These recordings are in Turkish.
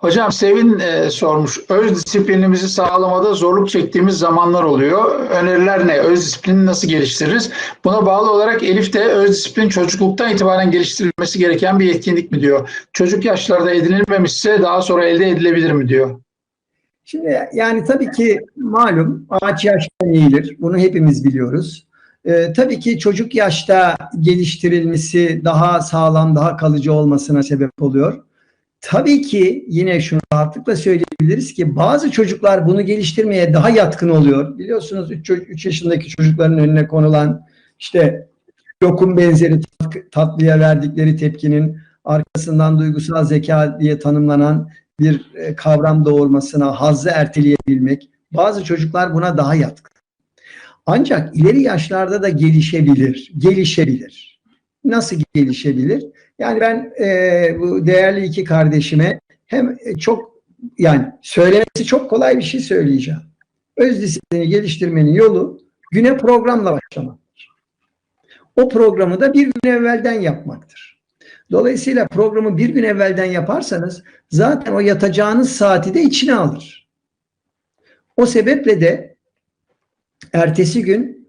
Hocam Sevin e, sormuş. Öz disiplinimizi sağlamada zorluk çektiğimiz zamanlar oluyor. Öneriler ne? Öz disiplini nasıl geliştiririz? Buna bağlı olarak Elif de öz disiplin çocukluktan itibaren geliştirilmesi gereken bir yetkinlik mi diyor. Çocuk yaşlarda edinilmemişse daha sonra elde edilebilir mi diyor. Şimdi yani tabii ki malum ağaç yaştan eğilir. Bunu hepimiz biliyoruz. Ee, tabii ki çocuk yaşta geliştirilmesi daha sağlam, daha kalıcı olmasına sebep oluyor. Tabii ki yine şunu rahatlıkla söyleyebiliriz ki bazı çocuklar bunu geliştirmeye daha yatkın oluyor. Biliyorsunuz 3, 3 yaşındaki çocukların önüne konulan işte lokum benzeri tat- tatlıya verdikleri tepkinin arkasından duygusal zeka diye tanımlanan bir e, kavram doğurmasına, hazzı erteleyebilmek. Bazı çocuklar buna daha yatkın. Ancak ileri yaşlarda da gelişebilir, gelişebilir. Nasıl gelişebilir? Yani ben e, bu değerli iki kardeşime hem çok yani söylemesi çok kolay bir şey söyleyeceğim. Öz disiplini geliştirmenin yolu güne programla başlamaktır. O programı da bir gün evvelden yapmaktır. Dolayısıyla programı bir gün evvelden yaparsanız zaten o yatacağınız saati de içine alır. O sebeple de ertesi gün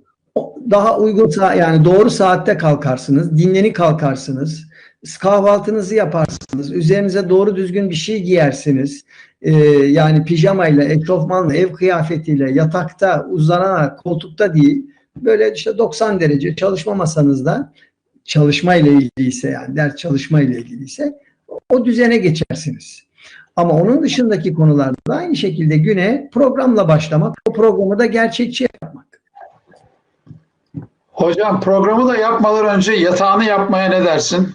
daha uygun yani doğru saatte kalkarsınız, dinlenik kalkarsınız, kahvaltınızı yaparsınız, üzerinize doğru düzgün bir şey giyersiniz. Ee, yani pijamayla, eşofmanla, ev kıyafetiyle, yatakta, uzanarak, koltukta değil, böyle işte 90 derece çalışma masanızda çalışma ile ilgiliyse yani ders çalışma ile ilgiliyse o düzene geçersiniz. Ama onun dışındaki konularda da aynı şekilde güne programla başlamak, o programı da gerçekçi yapmak. Hocam programı da yapmadan önce yatağını yapmaya ne dersin?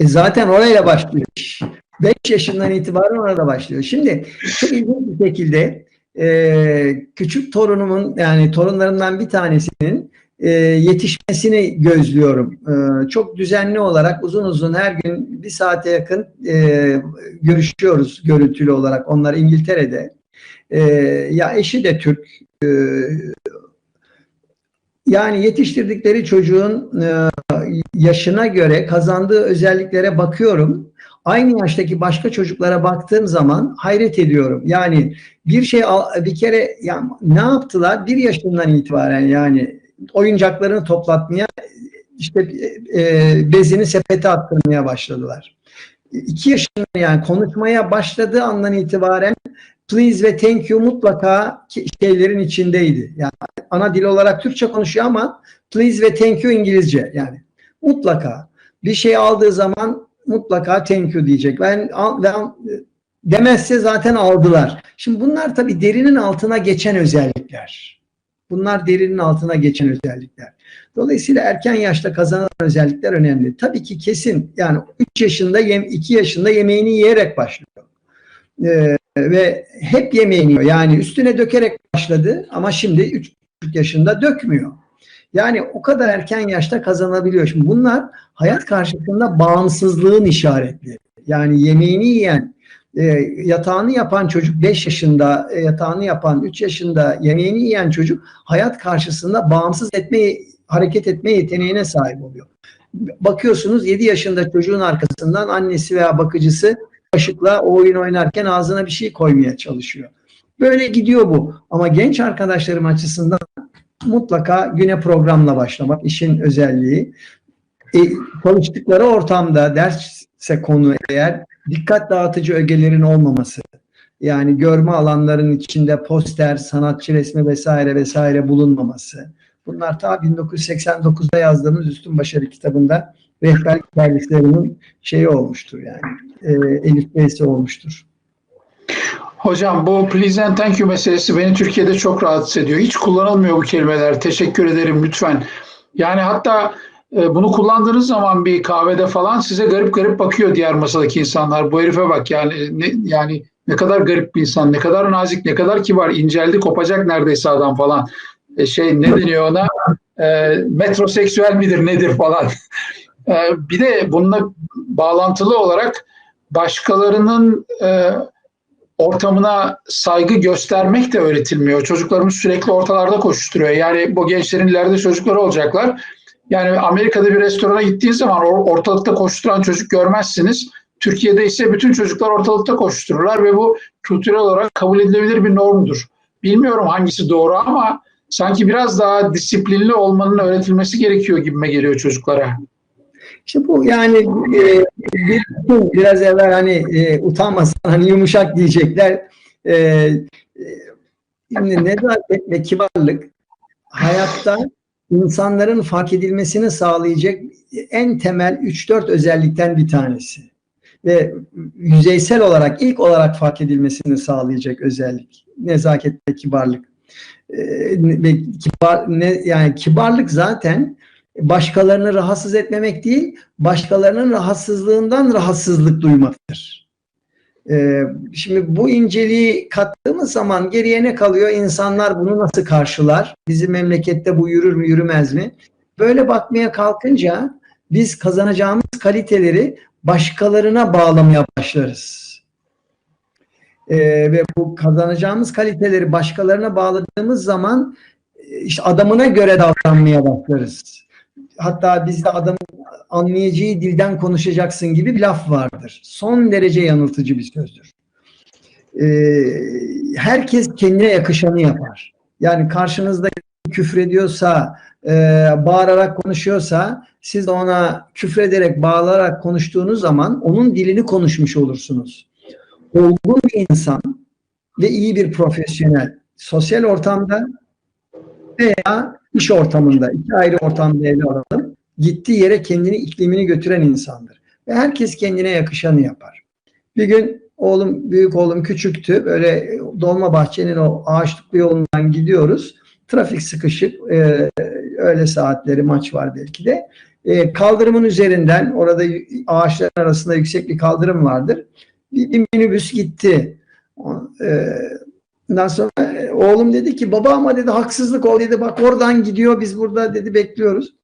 E zaten orayla başlıyor. 5 yaşından itibaren orada başlıyor. Şimdi çok ilginç bir şekilde e, küçük torunumun yani torunlarımdan bir tanesinin e, yetişmesini gözlüyorum. E, çok düzenli olarak uzun uzun her gün bir saate yakın e, görüşüyoruz görüntülü olarak. Onlar İngiltere'de. E, ya eşi de Türk. E, yani yetiştirdikleri çocuğun e, yaşına göre kazandığı özelliklere bakıyorum. Aynı yaştaki başka çocuklara baktığım zaman hayret ediyorum. Yani bir şey bir kere ya ne yaptılar? Bir yaşından itibaren yani oyuncaklarını toplatmaya işte e, bezini sepete attırmaya başladılar. İki yaşında yani konuşmaya başladığı andan itibaren please ve thank you mutlaka şeylerin içindeydi. Yani ana dil olarak Türkçe konuşuyor ama please ve thank you İngilizce yani. Mutlaka. Bir şey aldığı zaman mutlaka thank you diyecek. Ben, ben demezse zaten aldılar. Şimdi bunlar tabii derinin altına geçen özellikler. Bunlar derinin altına geçen özellikler. Dolayısıyla erken yaşta kazanılan özellikler önemli. Tabii ki kesin yani 3 yaşında, 2 yaşında yemeğini yiyerek başlıyor. Ee, ve hep yemeğini yiyor. Yani üstüne dökerek başladı ama şimdi 3 yaşında dökmüyor. Yani o kadar erken yaşta kazanabiliyor. Şimdi bunlar hayat karşısında bağımsızlığın işaretleri. Yani yemeğini yiyen, e, yatağını yapan çocuk 5 yaşında, e, yatağını yapan 3 yaşında, yemeğini yiyen çocuk hayat karşısında bağımsız etme, hareket etme yeteneğine sahip oluyor. Bakıyorsunuz 7 yaşında çocuğun arkasından annesi veya bakıcısı kaşıkla o oyun oynarken ağzına bir şey koymaya çalışıyor. Böyle gidiyor bu. Ama genç arkadaşlarım açısından mutlaka güne programla başlamak işin özelliği. E, çalıştıkları ortamda derse konu eğer dikkat dağıtıcı ögelerin olmaması. Yani görme alanların içinde poster, sanatçı resmi vesaire vesaire bulunmaması. Bunlar ta 1989'da yazdığımız Üstün Başarı kitabında rehberlik dergislerinin şeyi olmuştur yani. E, Elif Bey'si olmuştur. Hocam bu please and thank you meselesi beni Türkiye'de çok rahatsız ediyor. Hiç kullanılmıyor bu kelimeler. Teşekkür ederim lütfen. Yani hatta e, bunu kullandığınız zaman bir kahvede falan size garip garip bakıyor diğer masadaki insanlar. Bu herife bak yani ne, yani ne kadar garip bir insan, ne kadar nazik, ne kadar kibar, inceldi, kopacak neredeyse adam falan. E, şey ne deniyor ona? E, metroseksüel midir nedir falan. E, bir de bununla bağlantılı olarak başkalarının e, ortamına saygı göstermek de öğretilmiyor. Çocuklarımız sürekli ortalarda koşturuyor. Yani bu gençlerin ileride çocukları olacaklar. Yani Amerika'da bir restorana gittiğiniz zaman or- ortalıkta koşturan çocuk görmezsiniz. Türkiye'de ise bütün çocuklar ortalıkta koştururlar ve bu kültürel olarak kabul edilebilir bir normdur. Bilmiyorum hangisi doğru ama sanki biraz daha disiplinli olmanın öğretilmesi gerekiyor gibime geliyor çocuklara. İşte bu yani e, bir, biraz evvel hani e, utanmasan hani yumuşak diyecekler. E, e, şimdi nezaket ve kibarlık hayatta insanların fark edilmesini sağlayacak en temel 3-4 özellikten bir tanesi. Ve yüzeysel olarak ilk olarak fark edilmesini sağlayacak özellik. Nezaket ve kibarlık. E, ve kibar, ne, yani kibarlık zaten başkalarını rahatsız etmemek değil, başkalarının rahatsızlığından rahatsızlık duymaktır. Ee, şimdi bu inceliği kattığımız zaman geriye ne kalıyor? İnsanlar bunu nasıl karşılar? Bizim memlekette bu yürür mü yürümez mi? Böyle bakmaya kalkınca biz kazanacağımız kaliteleri başkalarına bağlamaya başlarız. Ee, ve bu kazanacağımız kaliteleri başkalarına bağladığımız zaman işte adamına göre davranmaya başlarız hatta bizde adamın anlayacağı dilden konuşacaksın gibi bir laf vardır. Son derece yanıltıcı bir sözdür. Ee, herkes kendine yakışanı yapar. Yani karşınızda küfrediyorsa, e, bağırarak konuşuyorsa siz de ona küfrederek, bağırarak konuştuğunuz zaman onun dilini konuşmuş olursunuz. Olgun bir insan ve iyi bir profesyonel sosyal ortamda veya iş ortamında, iki ayrı ortamda ele alalım. Gittiği yere kendini, iklimini götüren insandır. Ve herkes kendine yakışanı yapar. Bir gün oğlum, büyük oğlum küçüktü. Böyle Dolmabahçe'nin o ağaçlıklı yolundan gidiyoruz. Trafik sıkışık. E, öğle saatleri maç var belki de. E, kaldırımın üzerinden, orada ağaçların arasında yüksek bir kaldırım vardır. Bir, bir minibüs gitti. E, Ondan sonra oğlum dedi ki baba ama dedi haksızlık o dedi bak oradan gidiyor biz burada dedi bekliyoruz.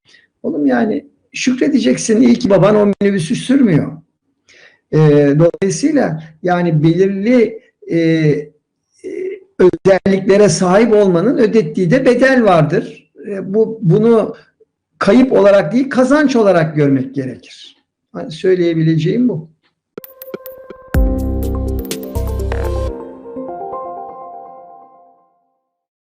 Oğlum yani şükredeceksin iyi ki baban o minibüsü sürmüyor. E, dolayısıyla yani belirli e, e, özelliklere sahip olmanın ödettiği de bedel vardır. E, bu bunu kayıp olarak değil kazanç olarak görmek gerekir. Yani söyleyebileceğim bu.